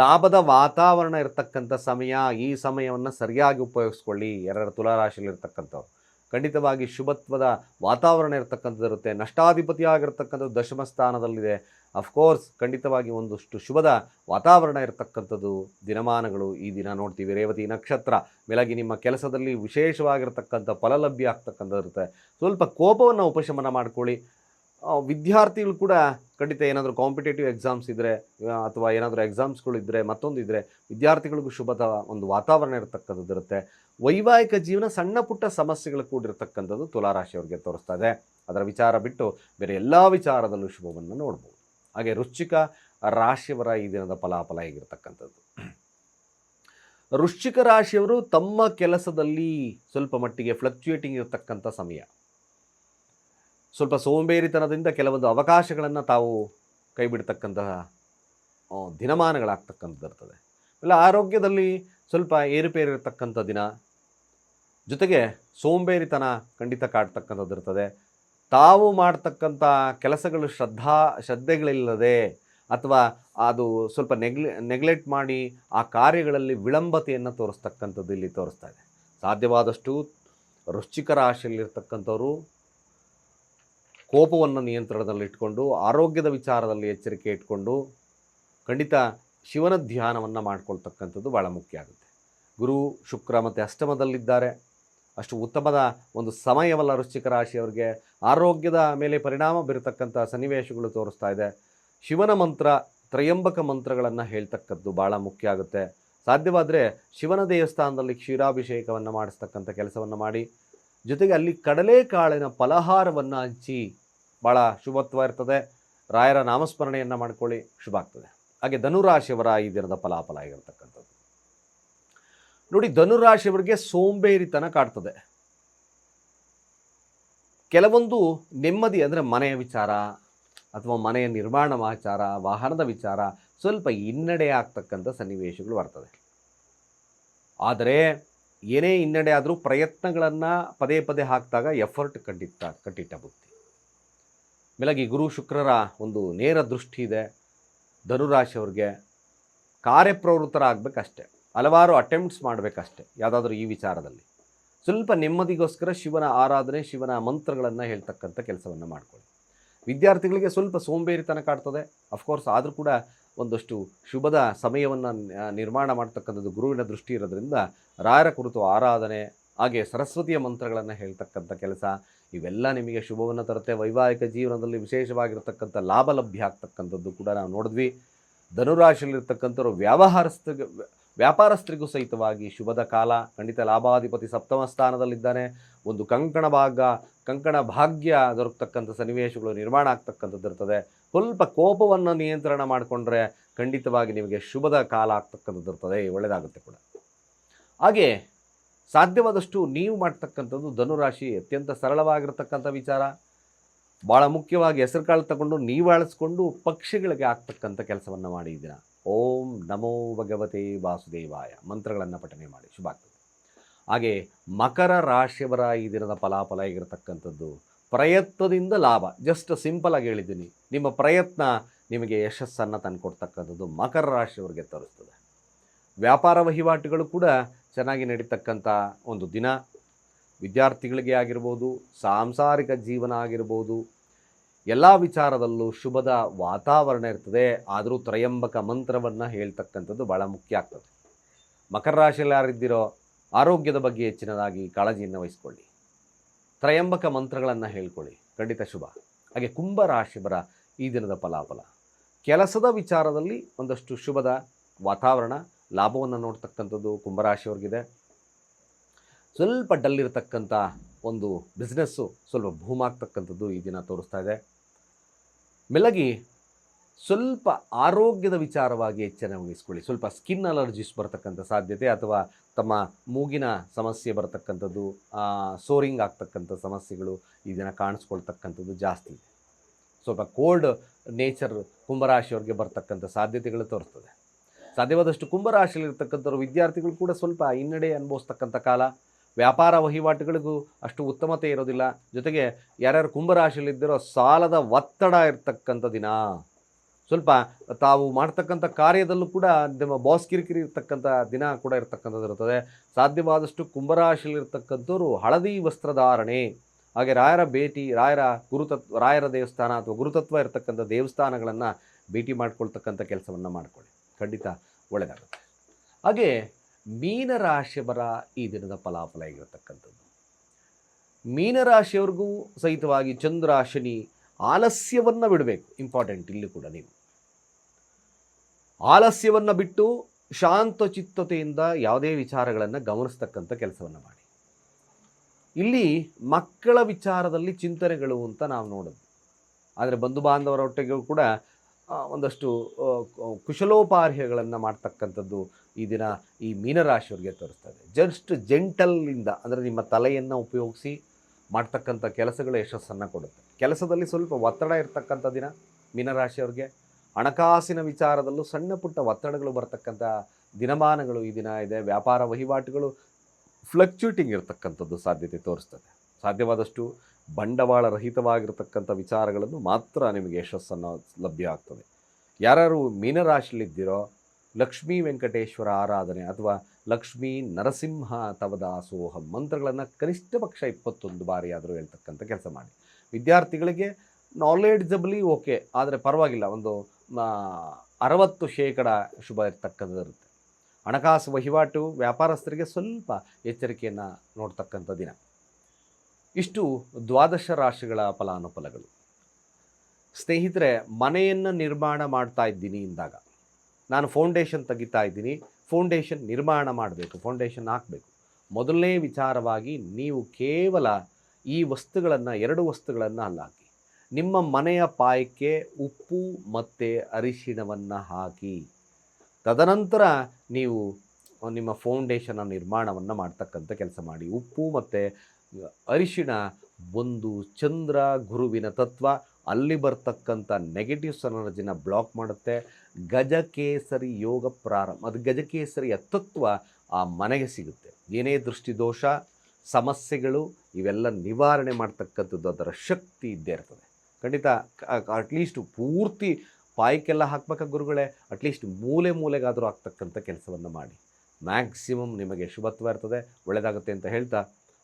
ಲಾಭದ ವಾತಾವರಣ ಇರತಕ್ಕಂಥ ಸಮಯ, ಈ ಸಮಯವನ್ನು ಸರಿಯಾಗಿ ಉಪಯೋಗಿಸ್ಕೊಳ್ಳಿ. ಎರಡರ ತುಲಾರಾಶಿಯಲ್ಲಿರ್ತಕ್ಕಂಥವ್ರು. ಖಂಡಿತವಾಗಿ ಶುಭತ್ವದ ವಾತಾವರಣ ಇರತಕ್ಕಂಥದ್ದು ಇರುತ್ತೆ. ಆಗಿರ್ತಕ್ಕಂಥದ್ದು ದಶಮ ಸ್ಥಾನದಲ್ಲಿದೆ. ಅಫ್ಕೋರ್ಸ್ ಖಂಡಿತವಾಗಿ ಒಂದಷ್ಟು ಶುಭದ ವಾತಾವರಣ ಇರತಕ್ಕಂಥದ್ದು ದಿನಮಾನಗಳು ಈ ದಿನ ನೋಡ್ತೀವಿ. ರೇವತಿ ನಕ್ಷತ್ರ, ಬೆಳಗ್ಗೆ ನಿಮ್ಮ ಕೆಲಸದಲ್ಲಿ ವಿಶೇಷವಾಗಿರ್ತಕ್ಕಂಥ ಫಲಲಭ್ಯ ಆಗ್ತಕ್ಕಂಥದ್ದು ಇರುತ್ತೆ. ಸ್ವಲ್ಪ ಕೋಪವನ್ನು ಉಪಶಮನ ಮಾಡ್ಕೊಳ್ಳಿ. ವಿದ್ಯಾರ್ಥಿಗಳು ಕೂಡ ಖಂಡಿತ ಏನಾದರೂ ಕಾಂಪಿಟೇಟಿವ್ ಎಕ್ಸಾಮ್ಸ್ ಇದ್ದರೆ ಅಥವಾ ಏನಾದರೂ ಎಕ್ಸಾಮ್ಸ್ಗಳಿದ್ದರೆ ಮತ್ತೊಂದು ಇದ್ದರೆ ವಿದ್ಯಾರ್ಥಿಗಳಿಗೂ ಶುಭದ ಒಂದು ವಾತಾವರಣ ಇರತಕ್ಕಂಥದ್ದು ಇರುತ್ತೆ. ವೈವಾಹಿಕ ಜೀವನ ಸಣ್ಣ ಪುಟ್ಟ ಸಮಸ್ಯೆಗಳು ಕೂಡಿರ್ತಕ್ಕಂಥದ್ದು ತುಲಾರಾಶಿಯವರಿಗೆ ತೋರಿಸ್ತಾ ಇದೆ. ಅದರ ವಿಚಾರ ಬಿಟ್ಟು ಬೇರೆ ಎಲ್ಲ ವಿಚಾರದಲ್ಲೂ ಶುಭವನ್ನು ನೋಡ್ಬೋದು. ಹಾಗೆ ವೃಶ್ಚಿಕ ರಾಶಿಯವರ ಈ ದಿನದ ಫಲಾಫಲ ಹೇಗಿರ್ತಕ್ಕಂಥದ್ದು? ವೃಶ್ಚಿಕ ರಾಶಿಯವರು ತಮ್ಮ ಕೆಲಸದಲ್ಲಿ ಸ್ವಲ್ಪ ಮಟ್ಟಿಗೆ ಫ್ಲಕ್ಚುಯೇಟಿಂಗ್ ಇರತಕ್ಕಂಥ ಸಮಯ. ಸ್ವಲ್ಪ ಸೋಂಬೇರಿತನದಿಂದ ಕೆಲವೊಂದು ಅವಕಾಶಗಳನ್ನು ತಾವು ಕೈ ಬಿಡ್ತಕ್ಕಂತಹ ದಿನಮಾನಗಳಾಗ್ತಕ್ಕಂಥದ್ದು ಇರ್ತದೆ. ಇಲ್ಲ, ಆರೋಗ್ಯದಲ್ಲಿ ಸ್ವಲ್ಪ ಏರುಪೇರು ಇರತಕ್ಕಂಥ ದಿನ, ಜೊತೆಗೆ ಸೋಂಬೇರಿತನ ಖಂಡಿತ ಕಾಡ್ತಕ್ಕಂಥದ್ದು ಇರ್ತದೆ. ತಾವು ಮಾಡ್ತಕ್ಕಂಥ ಕೆಲಸಗಳು ಶ್ರದ್ಧಾ, ಶ್ರದ್ಧೆಗಳಿಲ್ಲದೆ ಅಥವಾ ಅದು ಸ್ವಲ್ಪ ನೆಗ್ಲೆ, ನೆಗ್ಲೆಕ್ಟ್ ಮಾಡಿ ಆ ಕಾರ್ಯಗಳಲ್ಲಿ ವಿಳಂಬತೆಯನ್ನು ತೋರಿಸ್ತಕ್ಕಂಥದ್ದು ಇಲ್ಲಿ ತೋರಿಸ್ತಾ ಇದೆ. ಸಾಧ್ಯವಾದಷ್ಟು ರುಚಿಕರ ರಾಶಿಯಲ್ಲಿರ್ತಕ್ಕಂಥವ್ರು ಕೋಪವನ್ನು ನಿಯಂತ್ರಣದಲ್ಲಿಟ್ಕೊಂಡು ಆರೋಗ್ಯದ ವಿಚಾರದಲ್ಲಿ ಎಚ್ಚರಿಕೆ ಇಟ್ಕೊಂಡು, ಖಂಡಿತ ಶಿವನ ಧ್ಯಾನವನ್ನು ಮಾಡ್ಕೊಳ್ತಕ್ಕಂಥದ್ದು ಭಾಳ ಮುಖ್ಯ ಆಗುತ್ತೆ. ಗುರು ಶುಕ್ರ ಮತ್ತು ಅಷ್ಟಮದಲ್ಲಿದ್ದಾರೆ. ಅಷ್ಟು ಉತ್ತಮದ ಒಂದು ಸಮಯವಲ್ಲ ವೃಶ್ಚಿಕ ರಾಶಿಯವರಿಗೆ. ಆರೋಗ್ಯದ ಮೇಲೆ ಪರಿಣಾಮ ಬೀರತಕ್ಕಂಥ ಸನ್ನಿವೇಶಗಳು ತೋರಿಸ್ತಾ ಇದೆ. ಶಿವನ ಮಂತ್ರ, ತ್ರಯಂಬಕ ಮಂತ್ರಗಳನ್ನು ಹೇಳ್ತಕ್ಕದ್ದು ಭಾಳ ಮುಖ್ಯ ಆಗುತ್ತೆ. ಸಾಧ್ಯವಾದರೆ ಶಿವನ ದೇವಸ್ಥಾನದಲ್ಲಿ ಕ್ಷೀರಾಭಿಷೇಕವನ್ನು ಮಾಡಿಸ್ತಕ್ಕಂಥ ಕೆಲಸವನ್ನು ಮಾಡಿ, ಜೊತೆಗೆ ಅಲ್ಲಿ ಕಡಲೆಕಾಳಿನ ಫಲಹಾರವನ್ನು ಹಂಚಿ ಭಾಳ ಶುಭತ್ವ ಇರ್ತದೆ. ರಾಯರ ನಾಮಸ್ಮರಣೆಯನ್ನು ಮಾಡ್ಕೊಳ್ಳಿ, ಶುಭ ಆಗ್ತದೆ. ಹಾಗೆ ಧನುರಾಶಿಯವರ ಈ ದಿನದ ಫಲಾಫಲ ಆಗಿರ್ತಕ್ಕಂಥದ್ದು. ನೋಡಿ, ಧನುರಾಶಿಯವರಿಗೆ ಸೋಂಬೇರಿತನ ಕಾಡ್ತದೆ. ಕೆಲವೊಂದು ನೆಮ್ಮದಿ ಅಂದರೆ ಮನೆಯ ವಿಚಾರ ಅಥವಾ ಮನೆಯ ನಿರ್ಮಾಣ ವಿಚಾರ, ವಾಹನದ ವಿಚಾರ, ಸ್ವಲ್ಪ ಹಿನ್ನಡೆ ಆಗ್ತಕ್ಕಂಥ ಸನ್ನಿವೇಶಗಳು ಬರ್ತದೆ. ಆದರೆ ಏನೇ ಹಿನ್ನಡೆ ಆದರೂ ಪ್ರಯತ್ನಗಳನ್ನು ಪದೇ ಪದೇ ಹಾಕಿದಾಗ ಎಫರ್ಟ್ ಕಟ್ಟಿಟ್ಟ ಕಟ್ಟಿಟ್ಟ ಬುದ್ಧಿ ಮೇಲಾಗಿ ಗುರು ಶುಕ್ರರ ಒಂದು ನೇರ ದೃಷ್ಟಿ ಇದೆ. ಧನುರಾಶಿಯವ್ರಿಗೆ ಕಾರ್ಯಪ್ರವೃತ್ತರಾಗಬೇಕಷ್ಟೆ. ಹಲವಾರು ಅಟೆಂಪ್ಟ್ಸ್ ಮಾಡಬೇಕಷ್ಟೆ ಯಾವುದಾದ್ರೂ ಈ ವಿಚಾರದಲ್ಲಿ. ಸ್ವಲ್ಪ ನೆಮ್ಮದಿಗೋಸ್ಕರ ಶಿವನ ಆರಾಧನೆ, ಶಿವನ ಮಂತ್ರಗಳನ್ನು ಹೇಳ್ತಕ್ಕಂಥ ಕೆಲಸವನ್ನು ಮಾಡಿಕೊಳ್ಳಿ. ವಿದ್ಯಾರ್ಥಿಗಳಿಗೆ ಸ್ವಲ್ಪ ಸೋಂಬೇರಿತನ ಕಾಡ್ತದೆ. ಅಫ್ಕೋರ್ಸ್ ಆದರೂ ಕೂಡ ಒಂದಷ್ಟು ಶುಭದ ಸಮಯವನ್ನು ನಿರ್ಮಾಣ ಮಾಡ್ತಕ್ಕಂಥದ್ದು ಗುರುವಿನ ದೃಷ್ಟಿ ಇರೋದ್ರಿಂದ ರಾಯರ ಕುರಿತು ಆರಾಧನೆ ಹಾಗೆ ಸರಸ್ವತಿಯ ಮಂತ್ರಗಳನ್ನು ಹೇಳ್ತಕ್ಕಂಥ ಕೆಲಸ, ಇವೆಲ್ಲ ನಿಮಗೆ ಶುಭವನ್ನು ತರುತ್ತೆ. ವೈವಾಹಿಕ ಜೀವನದಲ್ಲಿ ವಿಶೇಷವಾಗಿರ್ತಕ್ಕಂಥ ಲಾಭ ಲಭ್ಯ ಆಗ್ತಕ್ಕಂಥದ್ದು ಕೂಡ ನಾವು ನೋಡಿದ್ವಿ. ಧನುರಾಶಿಯಲ್ಲಿರ್ತಕ್ಕಂಥವ್ರು ವ್ಯಾವಹಾರಸ್ಥ ವ್ಯಾಪಾರಸ್ಥರಿಗೂ ಸಹಿತವಾಗಿ ಶುಭದ ಕಾಲ. ಖಂಡಿತ ಲಾಭಾಧಿಪತಿ ಸಪ್ತಮ ಸ್ಥಾನದಲ್ಲಿದ್ದಾನೆ. ಒಂದು ಕಂಕಣ ಭಾಗ, ಕಂಕಣ ಭಾಗ್ಯ ದೊರಕತಕ್ಕಂಥ ಸನ್ನಿವೇಶಗಳು ನಿರ್ಮಾಣ ಆಗ್ತಕ್ಕಂಥದ್ದು ಇರ್ತದೆ. ಸ್ವಲ್ಪ ಕೋಪವನ್ನು ನಿಯಂತ್ರಣ ಮಾಡಿಕೊಂಡ್ರೆ ಖಂಡಿತವಾಗಿ ನಿಮಗೆ ಶುಭದ ಕಾಲ ಆಗ್ತಕ್ಕಂಥದ್ದು ಇರ್ತದೆ. ಒಳ್ಳೆಯದಾಗುತ್ತೆ ಕೂಡ. ಹಾಗೆ ಸಾಧ್ಯವಾದಷ್ಟು ನೀವು ಮಾಡ್ತಕ್ಕಂಥದ್ದು ಧನುರಾಶಿ ಅತ್ಯಂತ ಸರಳವಾಗಿರತಕ್ಕಂಥ ವಿಚಾರ. ಭಾಳ ಮುಖ್ಯವಾಗಿ ಹೆಸರು ಕಾಳು ತಗೊಂಡು ನೀವು ಅಳಿಸ್ಕೊಂಡು ಪಕ್ಷಿಗಳಿಗೆ ಆಗ್ತಕ್ಕಂಥ ಕೆಲಸವನ್ನು ಮಾಡಿದ್ದೀರ ಓಂ ನಮೋ ಭಗವತೆ ವಾಸುದೇವಾಯ. ಮಂತ್ರಗಳನ್ನು ಪಠನೆ ಮಾಡಿ. ಶುಭ ಆಗ್ತದೆ. ಹಾಗೆ ಮಕರ ರಾಶಿಯವರ ಈ ದಿನದ ಫಲಾಫಲ ಆಗಿರತಕ್ಕಂಥದ್ದು ಪ್ರಯತ್ನದಿಂದ ಲಾಭ. ಜಸ್ಟ್ ಸಿಂಪಲ್ ಆಗಿ ಹೇಳಿದ್ದೀನಿ. ನಿಮ್ಮ ಪ್ರಯತ್ನ ನಿಮಗೆ ಯಶಸ್ಸನ್ನು ತಂದುಕೊಡ್ತಕ್ಕಂಥದ್ದು ಮಕರ ರಾಶಿಯವರಿಗೆ ತೋರಿಸ್ತದೆ. ವ್ಯಾಪಾರ ವಹಿವಾಟುಗಳು ಕೂಡ ಚೆನ್ನಾಗಿ ನಡೀತಕ್ಕಂಥ ಒಂದು ದಿನ. ವಿದ್ಯಾರ್ಥಿಗಳಿಗೆ ಆಗಿರ್ಬೋದು, ಸಾಂಸಾರಿಕ ಜೀವನ ಆಗಿರ್ಬೋದು, ಎಲ್ಲ ವಿಚಾರದಲ್ಲೂ ಶುಭದ ವಾತಾವರಣ ಇರ್ತದೆ. ಆದರೂ ತ್ರಯಂಬಕ ಮಂತ್ರವನ್ನು ಹೇಳ್ತಕ್ಕಂಥದ್ದು ಭಾಳ ಮುಖ್ಯ ಆಗ್ತದೆ. ಮಕರ ರಾಶಿಯಲ್ಲಿ ಯಾರಿದ್ದೀರೋ, ಆರೋಗ್ಯದ ಬಗ್ಗೆ ಹೆಚ್ಚಿನದಾಗಿ ಕಾಳಜಿಯನ್ನು ವಹಿಸ್ಕೊಳ್ಳಿ. ತ್ರಯಂಬಕ ಮಂತ್ರಗಳನ್ನು ಹೇಳ್ಕೊಳ್ಳಿ. ಖಂಡಿತ ಶುಭ. ಹಾಗೆ ಕುಂಭ ರಾಶಿಯವರ ಈ ದಿನದ ಫಲಾಫಲ. ಕೆಲಸದ ವಿಚಾರದಲ್ಲಿ ಒಂದಷ್ಟು ಶುಭದ ವಾತಾವರಣ ಲಾಭವನ್ನು ನೋಡ್ತಕ್ಕಂಥದ್ದು ಕುಂಭರಾಶಿಯವ್ರಿಗಿದೆ. ಸ್ವಲ್ಪ ಡಲ್ ಇರತಕ್ಕಂಥ ಒಂದು ಬಿಸ್ನೆಸ್ಸು ಸ್ವಲ್ಪ ಭೂಮಾಗ್ತಕ್ಕಂಥದ್ದು ಈ ದಿನ ತೋರಿಸ್ತಾ ಇದೆ. ಮೆಲಗಿ ಸ್ವಲ್ಪ ಆರೋಗ್ಯದ ವಿಚಾರವಾಗಿ ಎಚ್ಚರ ವಹಿಸ್ಕೊಳ್ಳಿ. ಸ್ವಲ್ಪ ಸ್ಕಿನ್ ಅಲರ್ಜಿಸ್ ಬರ್ತಕ್ಕಂಥ ಸಾಧ್ಯತೆ ಅಥವಾ ತಮ್ಮ ಮೂಗಿನ ಸಮಸ್ಯೆ ಬರತಕ್ಕಂಥದ್ದು ಸೋರಿಂಗ್ ಆಗ್ತಕ್ಕಂಥ ಸಮಸ್ಯೆಗಳು ಈ ದಿನ ಕಾಣಿಸ್ಕೊಳ್ತಕ್ಕಂಥದ್ದು ಜಾಸ್ತಿ. ಇದೆ ಸ್ವಲ್ಪ ಕೋಲ್ಡ್ ನೇಚರ್ ಕುಂಭರಾಶಿಯವ್ರಿಗೆ ಬರ್ತಕ್ಕಂಥ ಸಾಧ್ಯತೆಗಳು ತೋರಿಸ್ತದೆ. ಸಾಧ್ಯವಾದಷ್ಟು ಕುಂಭರಾಶಿಯಲ್ಲಿರ್ತಕ್ಕಂಥವ್ರು ವಿದ್ಯಾರ್ಥಿಗಳು ಕೂಡ ಸ್ವಲ್ಪ ಹಿನ್ನಡೆ ಅನುಭವಿಸ್ತಕ್ಕಂಥ ಕಾಲ. ವ್ಯಾಪಾರ ವಹಿವಾಟುಗಳಿಗೂ ಅಷ್ಟು ಉತ್ತಮತೆ ಇರೋದಿಲ್ಲ. ಜೊತೆಗೆ ಯಾರ್ಯಾರು ಕುಂಭರಾಶಿಯಲ್ಲಿದ್ದರೋ ಸಾಲದ ಒತ್ತಡ ಇರ್ತಕ್ಕಂಥ ದಿನ. ಸ್ವಲ್ಪ ತಾವು ಮಾಡ್ತಕ್ಕಂಥ ಕಾರ್ಯದಲ್ಲೂ ಕೂಡ ನಿಮ್ಮ ಬಾಸ್ ಕಿರಿಕಿರಿ ಇರ್ತಕ್ಕಂಥ ದಿನ ಕೂಡ ಇರ್ತಕ್ಕಂಥದ್ದು ಇರ್ತದೆ ಸಾಧ್ಯವಾದಷ್ಟು ಕುಂಭರಾಶಿಯಲ್ಲಿರ್ತಕ್ಕಂಥವ್ರು ಹಳದಿ ವಸ್ತ್ರಧಾರಣೆ ಹಾಗೆ ರಾಯರ ಭೇಟಿ, ರಾಯರ ಗುರುತತ್ವ ರಾಯರ ದೇವಸ್ಥಾನ ಅಥವಾ ಗುರುತತ್ವ ಇರತಕ್ಕಂಥ ದೇವಸ್ಥಾನಗಳನ್ನು ಭೇಟಿ ಮಾಡ್ಕೊಳ್ತಕ್ಕಂಥ ಕೆಲಸವನ್ನು ಮಾಡಿಕೊಳ್ಳಿ. ಖಂಡಿತ ಒಳ್ಳೆಯದಾಗುತ್ತೆ ಹಾಗೆ ಮೀನರಾಶಿಯವರ ಈ ದಿನದ ಫಲಾಫಲ ಆಗಿರತಕ್ಕಂಥದ್ದು. ಮೀನರಾಶಿಯವ್ರಿಗೂ ಸಹಿತವಾಗಿ ಚಂದ್ರ ಶನಿ ಆಲಸ್ಯವನ್ನು ಬಿಡಬೇಕು. ಇಂಪಾರ್ಟೆಂಟ್ ಇಲ್ಲಿ ಕೂಡ ನೀವು. ಆಲಸ್ಯವನ್ನು ಬಿಟ್ಟು ಶಾಂತ ಚಿತ್ತತೆಯಿಂದ ಯಾವುದೇ ವಿಚಾರಗಳನ್ನು ಗಮನಿಸ್ತಕ್ಕಂಥ ಕೆಲಸವನ್ನು ಮಾಡಿ. ಇಲ್ಲಿ ಮಕ್ಕಳ ವಿಚಾರದಲ್ಲಿ ಚಿಂತನೆಗಳು ಅಂತ ನಾವು ನೋಡೋದು. ಆದರೆ ಬಂಧು ಬಾಂಧವರೊಟ್ಟಿಗೂ ಕೂಡ ಆ, ಒಂದಷ್ಟು ಕುಶಲೋಪಾರ್ಹಗಳನ್ನು ಮಾಡ್ತಕ್ಕಂಥದ್ದು ಈ ದಿನ ಈ ಮೀನರಾಶಿಯವರಿಗೆ ತೋರಿಸ್ತದೆ. ಜಸ್ಟ್ ಜೆಂಟಲ್ಲಿಂದ ಅಂದರೆ ನಿಮ್ಮ ತಲೆಯನ್ನು ಉಪಯೋಗಿಸಿ ಮಾಡ್ತಕ್ಕಂಥ ಕೆಲಸಗಳ ಯಶಸ್ಸನ್ನು ಕೊಡುತ್ತೆ. ಕೆಲಸದಲ್ಲಿ ಸ್ವಲ್ಪ ಒತ್ತಡ ಇರ್ತಕ್ಕಂಥ ದಿನ ಮೀನರಾಶಿಯವ್ರಿಗೆ. ಹಣಕಾಸಿನ ವಿಚಾರದಲ್ಲೂ ಸಣ್ಣ ಪುಟ್ಟ ಒತ್ತಡಗಳು ಬರ್ತಕ್ಕಂಥ ದಿನಮಾನಗಳು ಈ ದಿನ ಇದೆ. ವ್ಯಾಪಾರ ವಹಿವಾಟುಗಳು ಫ್ಲಕ್ಚುಯೇಟಿಂಗ್ ಇರತಕ್ಕಂಥದ್ದು ಸಾಧ್ಯತೆ ತೋರಿಸ್ತದೆ. ಸಾಧ್ಯವಾದಷ್ಟು ಬಂಡವಾಳ ರಹಿತವಾಗಿರತಕ್ಕಂಥ ವಿಚಾರಗಳನ್ನು ಮಾತ್ರ ನಿಮಗೆ ಯಶಸ್ಸನ್ನು ಲಭ್ಯ ಆಗ್ತದೆ. ಯಾರು ಮೀನರಾಶಿಯಲ್ಲಿದ್ದೀರೋ, ಲಕ್ಷ್ಮೀ ವೆಂಕಟೇಶ್ವರ ಆರಾಧನೆ ಅಥವಾ ಲಕ್ಷ್ಮೀ ನರಸಿಂಹ ತವದಾಸೋಹಂ ಮಂತ್ರಗಳನ್ನು ಕನಿಷ್ಠ ಪಕ್ಷ ಇಪ್ಪತ್ತೊಂದು ಬಾರಿ ಆದರೂ ಹೇಳ್ತಕ್ಕಂಥ ಕೆಲಸ ಮಾಡಿ. ವಿದ್ಯಾರ್ಥಿಗಳಿಗೆ ನಾಲೆಡ್ಜಬಲಿ ಓಕೆ ಆದರೆ ಪರವಾಗಿಲ್ಲ, ಒಂದು ಅರವತ್ತು ಶೇಕಡ ಶುಭ ಇರ್ತಕ್ಕಂಥದ್ದಿರುತ್ತೆ. ಹಣಕಾಸು ವಹಿವಾಟು ವ್ಯಾಪಾರಸ್ಥರಿಗೆ ಸ್ವಲ್ಪ ಎಚ್ಚರಿಕೆಯನ್ನು ನೋಡ್ತಕ್ಕಂಥ ದಿನ. ಇಷ್ಟು ದ್ವಾದಶ ರಾಶಿಗಳ ಫಲಾನುಫಲಗಳು. ಸ್ನೇಹಿತರೆ, ಮನೆಯನ್ನು ನಿರ್ಮಾಣ ಮಾಡ್ತಾ ಇದ್ದೀನಿ ಅಂದಾಗ, ನಾನು ಫೌಂಡೇಶನ್ ತೆಗಿತಾ ಇದ್ದೀನಿ. ಫೌಂಡೇಶನ್ ನಿರ್ಮಾಣ ಮಾಡಬೇಕು, ಫೌಂಡೇಶನ್ ಹಾಕಬೇಕು. ಮೊದಲನೇ ವಿಚಾರವಾಗಿ ನೀವು ಕೇವಲ ಈ ವಸ್ತುಗಳನ್ನು, ಎರಡು ವಸ್ತುಗಳನ್ನು ಅಲ್ಲಾಕಿ ನಿಮ್ಮ ಮನೆಯ ಪಾಯಕ್ಕೆ ಉಪ್ಪು ಮತ್ತು ಅರಿಶಿಣವನ್ನು ಹಾಕಿ. ತದನಂತರ ನೀವು ನಿಮ್ಮ ಫೌಂಡೇಶನ್ನ ನಿರ್ಮಾಣವನ್ನು ಮಾಡ್ತಕ್ಕಂಥ ಕೆಲಸ ಮಾಡಿ. ಉಪ್ಪು ಮತ್ತು ಅರಿಶಿಣ, ಒಂದು ಚಂದ್ರ ಗುರುವಿನ ತತ್ವ, ಅಲ್ಲಿ ಬರ್ತಕ್ಕಂಥ ನೆಗೆಟಿವ್ ಸನರ್ಜಿನ ಬ್ಲಾಕ್ ಮಾಡುತ್ತೆ. ಗಜಕೇಸರಿ ಯೋಗ ಪ್ರಾರಂಭ, ಅದು ಗಜಕೇಸರಿಯ ತತ್ವ ಆ ಮನೆಗೆ ಸಿಗುತ್ತೆ. ಏನೇ ದೃಷ್ಟಿದೋಷ ಸಮಸ್ಯೆಗಳು, ಇವೆಲ್ಲ ನಿವಾರಣೆ ಮಾಡ್ತಕ್ಕಂಥದ್ದು ಅದರ ಶಕ್ತಿ ಇದ್ದೇ ಇರ್ತದೆ. ಖಂಡಿತ ಅಟ್ಲೀಸ್ಟ್ ಪೂರ್ತಿ ಪಾಯಿಕೆಲ್ಲ ಹಾಕ್ಬೇಕಾ ಗುರುಗಳೇ? ಅಟ್ಲೀಸ್ಟ್ ಮೂಲೆ ಮೂಲೆಗಾದರೂ ಆಗ್ತಕ್ಕಂಥ ಕೆಲಸವನ್ನು ಮಾಡಿ. ಮ್ಯಾಕ್ಸಿಮಮ್ ನಿಮಗೆ ಶುಭತ್ವ ಇರ್ತದೆ ಒಳ್ಳೆಯದಾಗುತ್ತೆ ಅಂತ ಹೇಳ್ತಾ